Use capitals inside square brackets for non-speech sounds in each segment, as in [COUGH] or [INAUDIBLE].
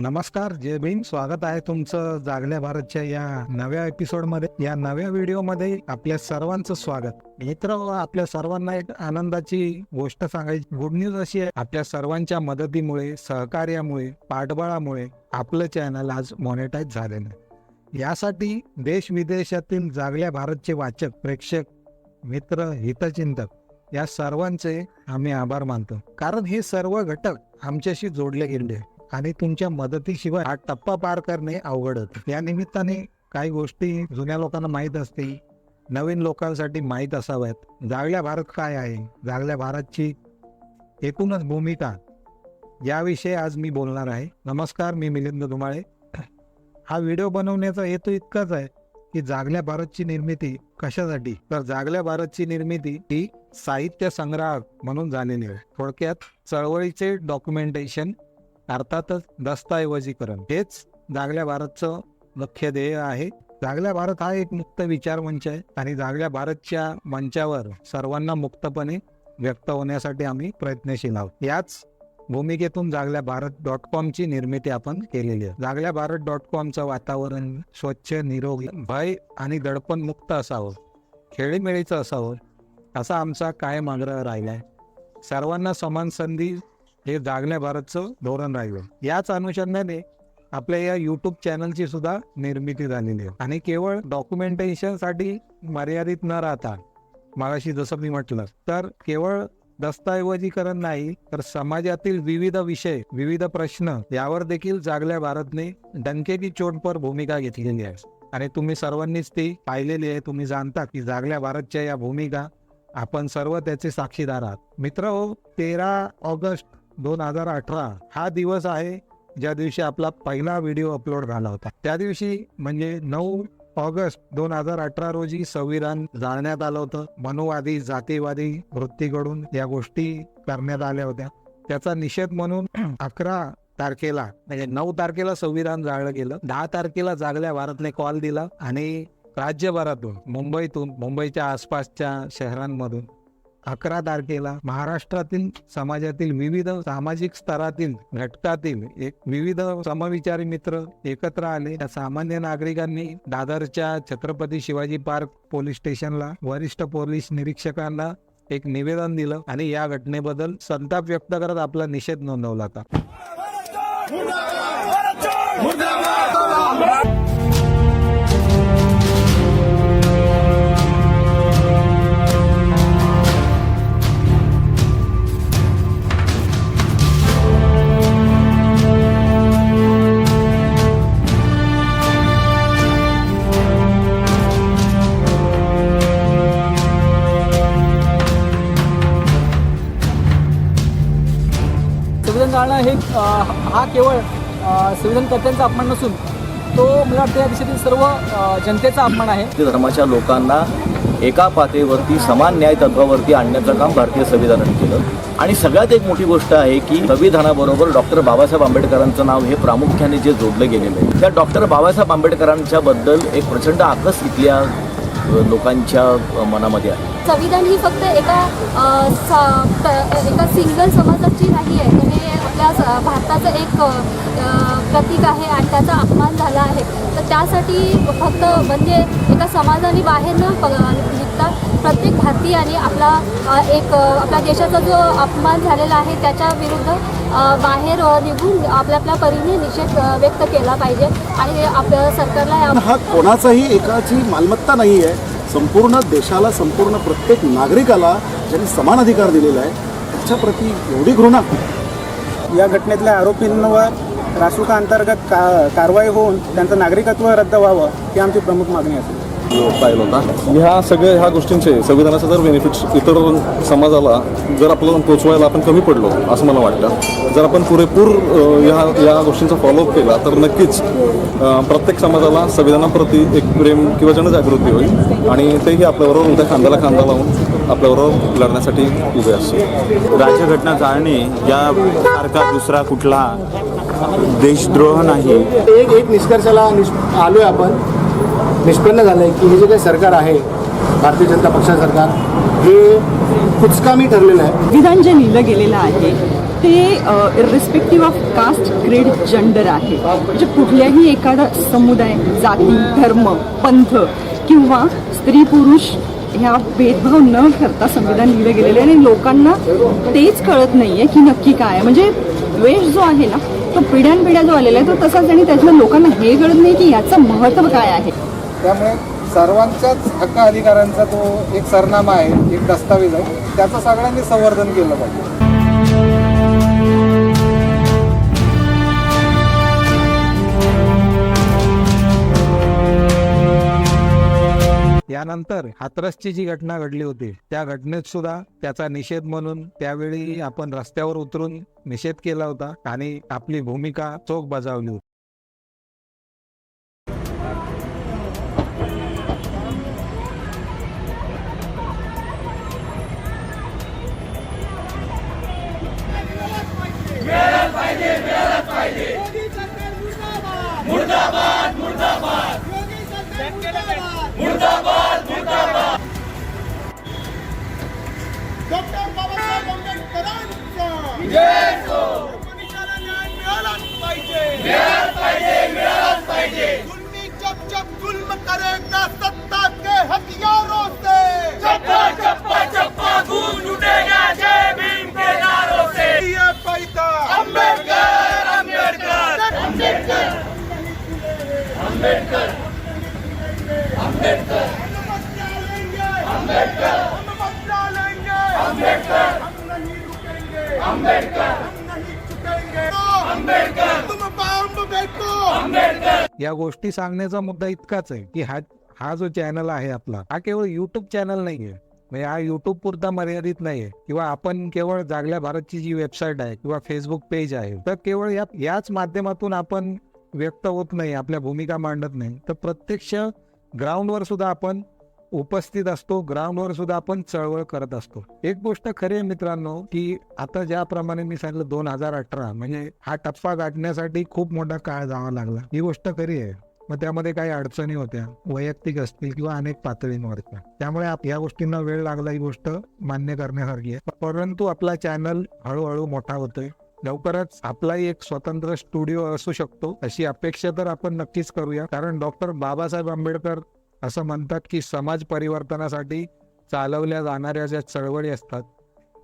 नमस्कार जय भीम. स्वागत आहे तुमचं जागल्या भारतच्या या नव्या एपिसोडमध्ये. या नव्या व्हिडिओमध्ये आपल्या सर्वांचं स्वागत. मित्र आपल्या सर्वांना एक आनंदाची गोष्ट सांगायची. गुड न्यूज अशी आहे आपल्या सर्वांच्या मदतीमुळे सहकार्यामुळे पाठबळामुळे आपलं चॅनल आज मॉनिटाईज झालेलं नाही यासाठी देश विदेशातील जागल्या भारतचे वाचक प्रेक्षक मित्र हितचिंतक या सर्वांचे आम्ही आभार मानतो. कारण हे सर्व घटक आमच्याशी जोडले गेले. आणि तुमच्या मदतीशिवाय हा टप्पा पार करणे अवघड होतं या निमित्ताने काही गोष्टी जुन्या लोकांना माहीत असतील नवीन लोकांसाठी माहीत असाव्यात. जागल्या भारत काय आहे? जागल्या भारतची एकूणच भूमिका याविषयी आज मी बोलणार आहे. नमस्कार मी मिलिंद धुमाळे हा व्हिडिओ बनवण्याचा हेतू इतकाच आहे की जागल्या भारतची निर्मिती कशासाठी? तर जागल्या भारतची निर्मिती ही साहित्य संग्राहक म्हणून झालेली आहे. थोडक्यात चळवळीचे डॉक्युमेंटेशन अर्थातच दस्तऐवजीकरण. हेच जागल्या भारतचं मुख्य ध्येय आहे. जागल्या भारत हा एक मुक्त विचार मंच आहे. आणि जागल्या भारतच्या मंचावर सर्वांना मुक्तपणे व्यक्त होण्यासाठी आम्ही प्रयत्नशील आहोत. याच भूमिकेतून जागल्या भारत डॉट कॉमची निर्मिती आपण केलेली आहे. जागल्या भारत डॉट कॉमचं वातावरण स्वच्छ निरोगी भय आणि दडपण मुक्त असावं. खेळीमेळीचं असावं. असा आमचा कायम आग्रह राहिला आहे सर्वांना समान संधी हे जागल्या भारतचं धोरण राहिलं. याच अनुषंगाने आपल्या या युट्यूब चॅनलची सुद्धा निर्मिती झालेली आहे. आणि केवळ डॉक्युमेंटेशनसाठी मर्यादित न राहता मागाशी जसं मी म्हटलं तर केवळ दस्तऐवजीकरण नाही तर समाजातील विविध विषय विविध प्रश्न यावर देखील जागल्या भारतने डंकेची चोटपर भूमिका घेतलेली आहे. आणि तुम्ही सर्वांनीच ती पाहिलेली आहे तुम्ही जाणता की जागल्या भारतच्या या भूमिका आपण सर्व त्याचे साक्षीदार आहात. मित्र हो तेरा ऑगस्ट दोन हजार अठरा हा दिवस आहे ज्या दिवशी आपला पहिला व्हिडिओ अपलोड झाला होता. त्या दिवशी म्हणजे नऊ ऑगस्ट दोन हजार अठरा रोजी संविधान जाळण्यात आलं होतं. मनुवादी जातीवादी वृत्तीकडून या गोष्टी करण्यात आल्या होत्या. त्याचा निषेध म्हणून [CLEARS THROAT] अकरा तारखेला म्हणजे नऊ तारखेला संविधान जाळलं गेलं. दहा तारखेला जागल्या भारतने कॉल दिला आणि राज्यभरातून मुंबईतून मुंबईच्या आसपासच्या शहरांमधून अकरा तारखेला महाराष्ट्रातील समाजातील विविध सामाजिक स्तरातील घटकातील एक विविध समविचारी मित्र एकत्र आले. त्या सामान्य नागरिकांनी दादरच्या छत्रपती शिवाजी पार्क पोलीस स्टेशनला वरिष्ठ पोलीस निरीक्षकांना एक निवेदन दिलं आणि या घटनेबद्दल संताप व्यक्त करत आपला निषेध नोंदवला होता. हे हा केवळ संविधानकर्त्यांचा अपमान नसून तो मला वाटतं या देशातील सर्व जनतेचा अपमान आहे. धर्माच्या लोकांना एका पातळीवरती समान न्याय तत्वावरती आणण्याचं काम भारतीय संविधानाने केलं. आणि सगळ्यात एक मोठी गोष्ट आहे की संविधानाबरोबर डॉक्टर बाबासाहेब आंबेडकरांचं नाव हे प्रामुख्याने जे जोडलं गेलेलं आहे. त्या डॉक्टर बाबासाहेब आंबेडकरांच्या बद्दल एक प्रचंड आकस इथल्या लोकांच्या मनामध्ये आहे. संविधान ही फक्त एका एका सिंगल समाजाची नाही आहे हे भारताचं एक प्रतीक आहे आणि त्याचा अपमान झाला आहे. तर त्यासाठी फक्त म्हणजे एका समाजाने बाहेर न निघता प्रत्येक भारतीयाने आपला एक आपल्या देशाचा जो अपमान झालेला आहे त्याच्या विरुद्ध बाहेर निघून आपल्या आपल्या परीने निषेध व्यक्त केला पाहिजे. आणि आपल्या सरकारला या हा कोणाचाही एकाची मालमत्ता नाही आहे संपूर्ण देशाला संपूर्ण प्रत्येक नागरिकाला ज्यांनी समान अधिकार दिलेला आहे त्याच्याप्रती एवढी घृणा. या घटनेतल्या आरोपींवर रासुका अंतर्गत का कारवाई होऊन त्यांचं नागरिकत्व रद्द व्हावं ही आमची प्रमुख मागणी असेल पाहिलं होता. ह्या सगळ्या ह्या गोष्टींचे संविधानाचा जर बेनिफिट्स इतर समाजाला जर आपल्याला पोचवायला आपण कमी पडलो असं मला वाटतं. जर आपण पुरेपूर या ह्या या गोष्टींचा फॉलोअप केला तर नक्कीच प्रत्येक समाजाला संविधानाप्रती एक प्रेम किंवा जनजागृती होईल आणि तेही आपल्याबरोबर उद्या खांद्याला खांदा लावून आपल्याबरोबर लढण्यासाठी उभे असतील राज्यघटना जाळणे यासारखा दुसरा कुठला देशद्रोह नाही. एक एक निष्कर्षाला निष् आलोय आपण. निष्पन्न झालंय की हे जे काही सरकार आहे भारतीय जनता पक्षा सरकार हे कुचकामी ठरलेलं आहे. संविधान जे लिहिलं गेलेलं आहे ते irrespective of caste creed gender आहे. म्हणजे कुठल्याही एखादा समुदाय जाती धर्म पंथ किंवा स्त्री पुरुष ह्या भेदभाव न करता संविधान लिहिलं गेलेलं आहे आणि लोकांना तेच कळत नाही आहे की नक्की काय आहे. म्हणजे द्वेष जो आहे ना तो पिढ्यानपिढ्या जो आलेला आहे तो तसाच आणि त्यातल्या लोकांना हे कळत नाही की याचं महत्त्व काय आहे. त्यामुळे सर्वांच्याच हक्क अधिकारांचा तो एक सरनामा आहे एक दस्तावेज आहे. त्याचं सगळ्यांनी संवर्धन केलं पाहिजे. त्यानंतर हाथरसची जी घटना घडली होती त्या घटनेत सुद्धा त्याचा निषेध म्हणून त्यावेळी आपण रस्त्यावर उतरून निषेध केला होता आणि आपली भूमिका चोख बजावली होती. अंबेडकर अंबेडकर। अंबेडकर। अंबेडकर। या गोष्टी सांगण्याचा मुद्दा इतकाच आहे की हा हा जो चॅनल आहे आपला हा केवळ युट्यूब चॅनल नाहीये. म्हणजे हा युट्यूब पुरता मर्यादित नाहीये. किंवा आपण केवळ जागल्या भारतची जी वेबसाईट आहे किंवा फेसबुक पेज आहे तर केवळ या याच माध्यमातून आपण व्यक्त होत नाही आपल्या भूमिका मांडत नाही. तर प्रत्यक्ष ग्राउंडवर सुद्धा आपण उपस्थित असतो ग्राउंडवर सुद्धा आपण चळवळ करत असतो. एक गोष्ट खरी आहे मित्रांनो की आता ज्याप्रमाणे मी सांगितलं दोन हजार अठरा म्हणजे हा टप्पा गाठण्यासाठी खूप मोठा काळ जावा लागला. ही गोष्ट खरी आहे. मग त्यामध्ये काही अडचणी होत्या वैयक्तिक असतील किंवा अनेक पातळींवरच्या. त्यामुळे आप- या गोष्टींना वेळ लागला ही गोष्ट मान्य करण्यासारखी आहे. परंतु आपला चॅनल हळूहळू मोठा होतोय. लवकरच आपलाही एक स्वतंत्र स्टुडिओ असू शकतो अशी अपेक्षा तर आपण नक्कीच करूया. कारण डॉक्टर बाबासाहेब आंबेडकर असं म्हणतात की समाज परिवर्तनासाठी चालवल्या जाणाऱ्या ज्या चळवळी असतात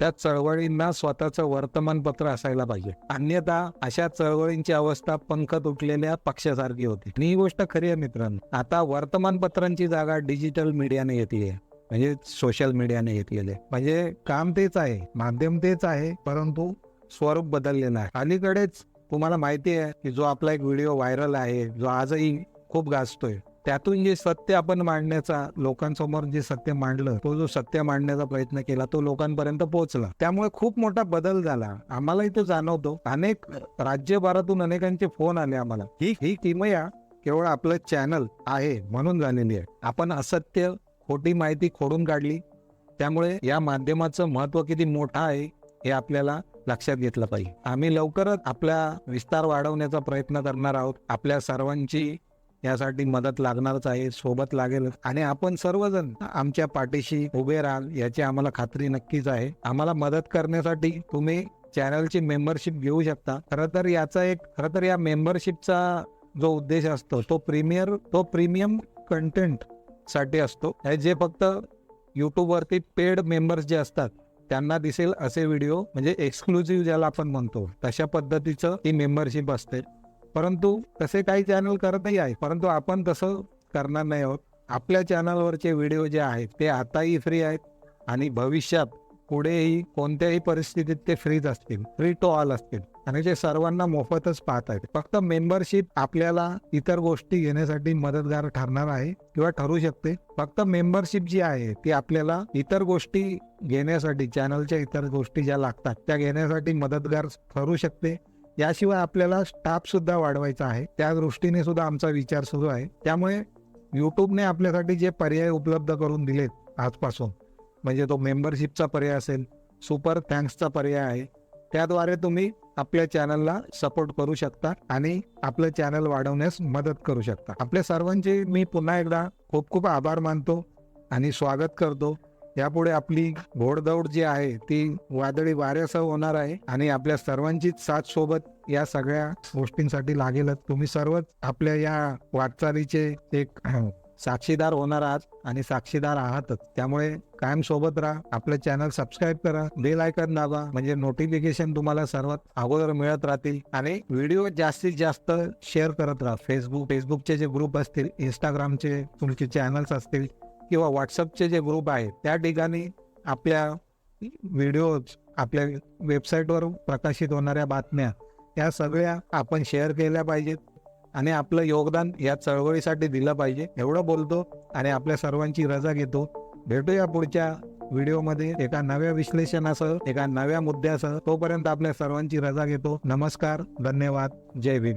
त्या चळवळींना स्वतःचं वर्तमानपत्र असायला पाहिजे. अन्यथा अशा चळवळींची अवस्था पंख तुटलेल्या पक्षासारखी होती. आणि ही गोष्ट खरी आहे मित्रांनो. आता वर्तमानपत्रांची जागा डिजिटल मीडियाने घेतली आहे. म्हणजे सोशल मीडियाने घेतलेले म्हणजे काम तेच आहे माध्यम तेच आहे परंतु स्वरूप बदललेलं आहे. अलीकडेच तुम्हाला माहिती आहे की जो आपला एक व्हिडिओ व्हायरल आहे जो आजही खूप गाजतोय त्यातून जे सत्य आपण मांडण्याचा लोकांसमोर जे सत्य मांडलं तो जो सत्य मांडण्याचा प्रयत्न केला तो लोकांपर्यंत पोहोचला. त्यामुळे खूप मोठा बदल झाला. आम्हालाही तो जाणवतो अनेक राज्यभरातून अनेकांचे फोन आले आम्हाला. ही ही किमया केवळ आपलं चॅनल आहे म्हणून झालेली आहे. आपण असत्य खोटी माहिती खोडून काढली. त्यामुळे या माध्यमाचं महत्त्व किती मोठं आहे हे आपल्याला लक्षात घेतलं पाहिजे. आम्ही लवकरच आपला विस्तार वाढवण्याचा प्रयत्न करणार आहोत. आपल्या सर्वांची यासाठी मदत लागणारच आहे सोबत लागेल. आणि आपण सर्वजण आमच्या पाठीशी उभे राहाल याची आम्हाला खात्री नक्कीच आहे. आम्हाला मदत करण्यासाठी तुम्ही चॅनलची मेंबरशिप घेऊ शकता. खरं तर याचा एक खरं तर या मेंबरशिपचा जो उद्देश असतो तो प्रीमियर तो प्रीमियम कंटेंटसाठी असतो. जे फक्त युट्यूबवरती पेड मेंबर्स जे असतात त्यांना दिसेल असे व्हिडिओ म्हणजे एक्सक्लुझिव्ह ज्याला आपण म्हणतो तशा पद्धतीचं ही मेंबरशिप असते. परंतु तसे काही चॅनल करतही आहे परंतु आपण तसं करणार नाही आहोत. आपल्या चॅनलवरचे व्हिडिओ जे आहेत ते आताही फ्री आहेत आणि भविष्यात पुढेही कोणत्याही परिस्थितीत ते फ्रीच असतील फ्री टू ऑल असतील. आणि ते सर्वांना मोफतच पाहत आहेत. फक्त मेंबरशिप आपल्याला इतर गोष्टी घेण्यासाठी मदतगार ठरणार आहे किंवा ठरू शकते. फक्त मेंबरशिप जी आहे ती आपल्याला इतर गोष्टी घेण्यासाठी चॅनलच्या इतर गोष्टी ज्या लागतात त्या घेण्यासाठी मदतगार ठरू शकते. याशिवाय आपल्याला स्टाफ सुद्धा वाढवायचा आहे. त्या दृष्टीने सुद्धा आमचा विचार सुरू आहे. त्यामुळे युट्यूबने आपल्यासाठी जे पर्याय उपलब्ध करून दिलेत आजपासून म्हणजे तो मेंबरशिपचा पर्याय असेल सुपर थँक्सचा पर्याय आहे त्याद्वारे तुम्ही आपल्या चॅनलला सपोर्ट करू शकता आणि आपलं चॅनल वाढवण्यास मदत करू शकता. आपल्या सर्वांचे मी पुन्हा एकदा खूप खूप आभार मानतो आणि स्वागत करतो. यापुढे आपली घोडदौड जी आहे ती वादळी वाऱ्यासह होणार आहे आणि आपल्या सर्वांचीच साथ सोबत या सगळ्या गोष्टींसाठी लागेलच तुम्ही सर्वच आपल्या या वाटचालीचे एक साक्षीदार होणार आहात आणि साक्षीदार आहातच. त्यामुळे कायम सोबत राहा आपलं चॅनल सबस्क्राईब करा बेल आयकन दाबा म्हणजे नोटिफिकेशन तुम्हाला सर्वात अगोदर मिळत राहतील. आणि व्हिडिओ जास्तीत जास्त शेअर करत राहा. फेसबुक फेसबुकचे जे ग्रुप असतील इंस्टाग्रामचे तुमचे चॅनल्स असतील किंवा व्हॉट्सअपचे जे ग्रुप आहेत त्या ठिकाणी आपल्या व्हिडिओज आपल्या वेबसाईटवर प्रकाशित होणाऱ्या बातम्या या सगळ्या आपण शेअर केल्या पाहिजेत. आणि आपलं योगदान या चळवळीसाठी दिलं पाहिजे. एवढं बोलतो आणि आपल्या सर्वांची रजा घेतो. भेटूया पुढच्या व्हिडिओमध्ये एका नव्या विश्लेषणासह एका नव्या मुद्द्यासह. तोपर्यंत आपल्या सर्वांची रजा घेतो. नमस्कार धन्यवाद. जय भीम.